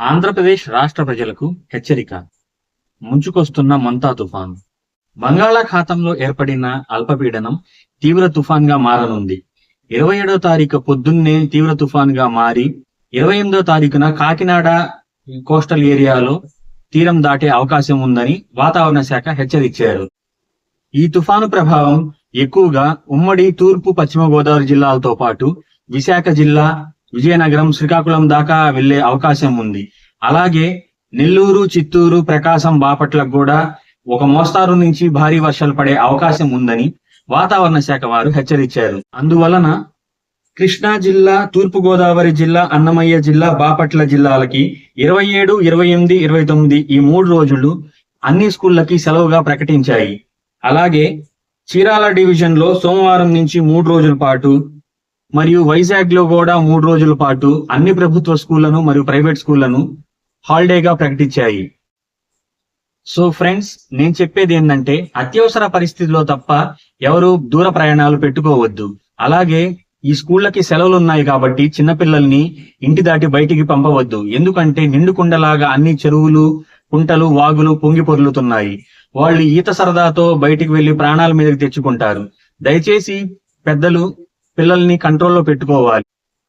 ఆంధ్రప్రదేశ్ రాష్ట్ర ప్రజలకు హెచ్చరిక. ముంచుకొస్తున్న మంతా తుఫాను. బంగాళాఖాతంలో ఏర్పడిన అల్పపీడనం తీవ్ర తుఫాన్గా మారనుంది. ఇరవై ఏడో తారీఖు పొద్దున్నే తీవ్ర తుఫాన్గా మారి ఇరవై ఎనిమిదో తారీఖున కాకినాడ కోస్టల్ ఏరియాలో తీరం దాటే అవకాశం ఉందని వాతావరణ శాఖ హెచ్చరించారు. ఈ తుఫాను ప్రభావం ఎక్కువగా ఉమ్మడి తూర్పు పశ్చిమ గోదావరి జిల్లాలతో పాటు విశాఖ జిల్లా విజయనగరం శ్రీకాకుళం దాకా వెళ్ళే అవకాశం ఉంది. అలాగే నెల్లూరు చిత్తూరు ప్రకాశం బాపట్లకు కూడా ఒక మోస్తారు నుంచి భారీ వర్షాలు పడే అవకాశం ఉందని వాతావరణ శాఖ వారు హెచ్చరించారు. అందువలన కృష్ణా జిల్లా తూర్పు గోదావరి జిల్లా అన్నమయ్య జిల్లా బాపట్ల జిల్లాలకి ఇరవై ఏడు ఇరవై ఎనిమిది ఇరవై తొమ్మిది ఈ మూడు రోజులు అన్ని స్కూళ్ళకి సెలవుగా ప్రకటించాయి. అలాగే చీరాల డివిజన్లో సోమవారం నుంచి మూడు రోజుల పాటు మరియు వైజాగ్లో కూడా మూడు రోజుల పాటు అన్ని ప్రభుత్వ స్కూళ్ళను మరియు ప్రైవేట్ స్కూళ్ళను హాలిడేగా ప్రకటించాయి. సో ఫ్రెండ్స్ నేను చెప్పేది ఏంటంటే అత్యవసర పరిస్థితిలో తప్ప ఎవరు దూర ప్రయాణాలు పెట్టుకోవద్దు. అలాగే ఈ స్కూళ్ళకి సెలవులు ఉన్నాయి కాబట్టి చిన్నపిల్లల్ని ఇంటి దాటి బయటికి పంపవద్దు. ఎందుకంటే నిండుకుండలాగా అన్ని చెరువులు కుంటలు వాగులు పొంగి పొర్లుతున్నాయి. వాళ్ళు ఈత సరదాతో బయటికి వెళ్ళి ప్రాణాల మీదకి తెచ్చుకుంటారు. దయచేసి పెద్దలు పిల్లల్ని కంట్రోల్లో పెట్టుకోవాలి.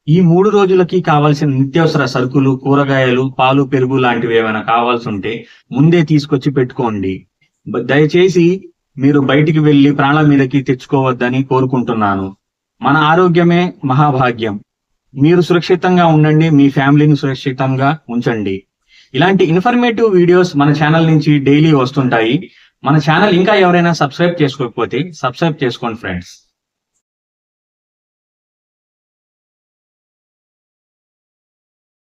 ఈ మూడు రోజులకి కావాల్సిన నిత్యావసర సరుకులు కూరగాయలు పాలు పెరుగు లాంటివి ఏమైనా కావాల్సి ఉంటే ముందే తీసుకొచ్చి పెట్టుకోండి. దయచేసి మీరు బయటికి వెళ్ళి ప్రాణాల మీదకి తెచ్చుకోవద్దని కోరుకుంటున్నాను. మన ఆరోగ్యమే మహాభాగ్యం. మీరు సురక్షితంగా ఉండండి మీ ఫ్యామిలీని సురక్షితంగా ఉంచండి. ఇలాంటి ఇన్ఫర్మేటివ్ వీడియోస్ మన ఛానల్ నుంచి డైలీ వస్తుంటాయి. మన ఛానల్ ఇంకా ఎవరైనా సబ్స్క్రైబ్ చేసుకోకపోతే సబ్స్క్రైబ్ చేసుకోండి ఫ్రెండ్స్.